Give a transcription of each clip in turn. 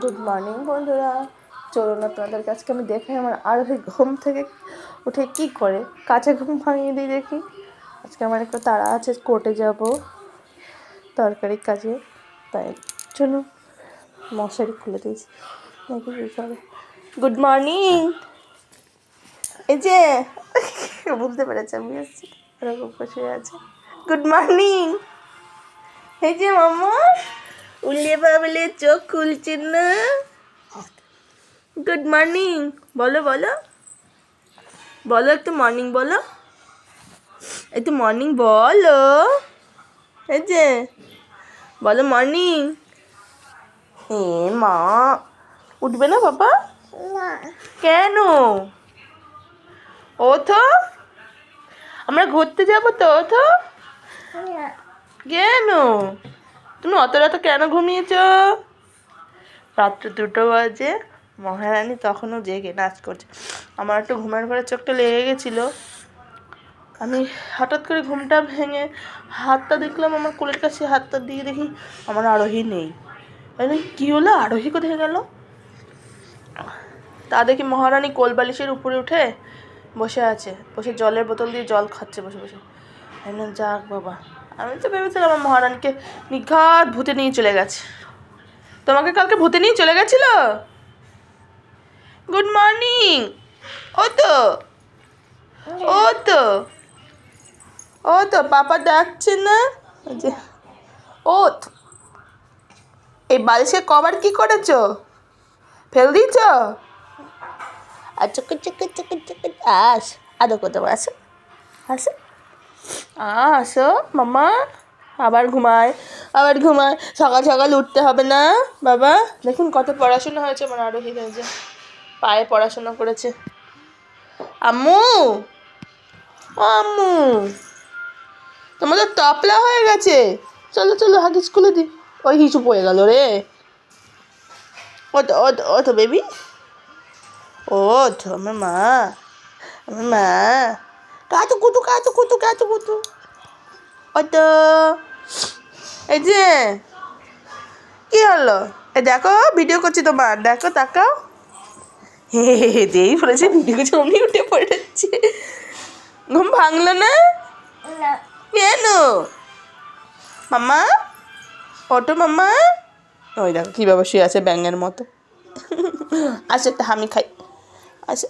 Good morning বন্ধুরা। চলুন আপনাদের কাছকে আমি দেখাই আমার আরোহী ঘুম থেকে উঠে কি করে। কাঁচা ঘুম ভাঙিয়ে দিই দেখি। আজকে আমার একটু তাড়া আছে, কোর্টে যাব। তরকারি কাজে। তাই চলুন, মশারি খুলে দিয়েছি। দেখি কী করে। গুড মর্নিং এই যে, বুঝতে পেরেছি, আমি এসেছি। এরকম বসে আছে। গুড মর্নিং এই যে মামা উল্লে বাবলে চোখ খুলছে না। গুড মর্নিং বলো বলো। বলো একটু মর্নিং বলো। একটু মর্নিং বলো। এই যে বলো মর্নিং এ মা উঠবে না বাবা? কেন? ও তো আমরা ঘুরতে যাব তো ও তো কেন? তুমি অত রাতে কেন ঘুমিয়েছ? রাত্রে দুটো বাজে। মহারানী তখনও জেগে নাচ করছে। আমার একটু ঘুমের ঘরে চোখটা লেগে গেছিল। আমি হঠাৎ করে ঘুমটা ভেঙে হাতটা দেখলাম, আমার কোলের কাছে হাতটা দিয়ে দেখি আমার আরোহী নেই। কী হলো? আরোহী কোথায় গেল? তা দেখি মহারানী কোল বালিশের উপরে উঠে বসে আছে। বসে জলের বোতল দিয়ে জল খাচ্ছে, বসে বসে। যাক বাবা। আমি তো ভেবেছিলাম আমার মহারানীকে নিঘাত ভূতে নিয়ে চলে গেছে। তোমাকে কালকে ভূতে নিয়ে চলে গেছিল? গুড মর্নিং ও তো ও তো ও তো পাপা ডাকছে না? যে ও এই বালিশে কভার কি করেছ? ফেল দিয়েছ? আচ্ছা চুকে চুকে চুকে আস আদো করতে আসো আসো। আসো, মামা। আবার ঘুমায় আবার ঘুমায়। সকাল সকাল উঠতে হবে না, বাবা। দেখুন কত পড়াশোনা হয়েছে আমার আরোহী হয়েছে পায়ে পড়াশোনা করেছে। আম্মু! ও আম্মু! তোমাদের তপলা হয়ে গেছে। চলো চলো হাগে স্কুলে দি। ওই হিসু পড়ে গেল রে। ও তো ও তো ও তো বেবি। ও তো আমার মা। আমার মা। কাতু কুতু কাতু কুতু কাতু কুতু ও তো এই যে কি হলো? এ দেখো ভিডিও করছি তোমার। দেখো তাকাও। হে হে হে যেই বলেছে ভিডিও করছে অমনি উঠে পড়েছে। ঘুম ভাঙলো না? কেন? মাম্মা? ওটো মাম্মা? ওই দেখো কীভাবে শুয়ে আছে ব্যাঙের মতো। আচ্ছা একটা হামি খাই। আচ্ছা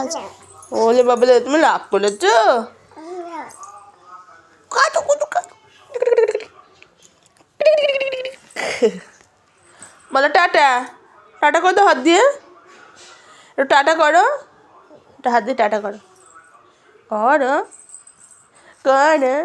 আচ্ছা ওলে বাবলে, তুমি রাগ করেছ? কুটু, কাটু বলো টাটা। টাটা করো তো হাত দিয়ে। একটু টাটা করো। একটু হাত দিয়ে টাটা করো। করো। করো।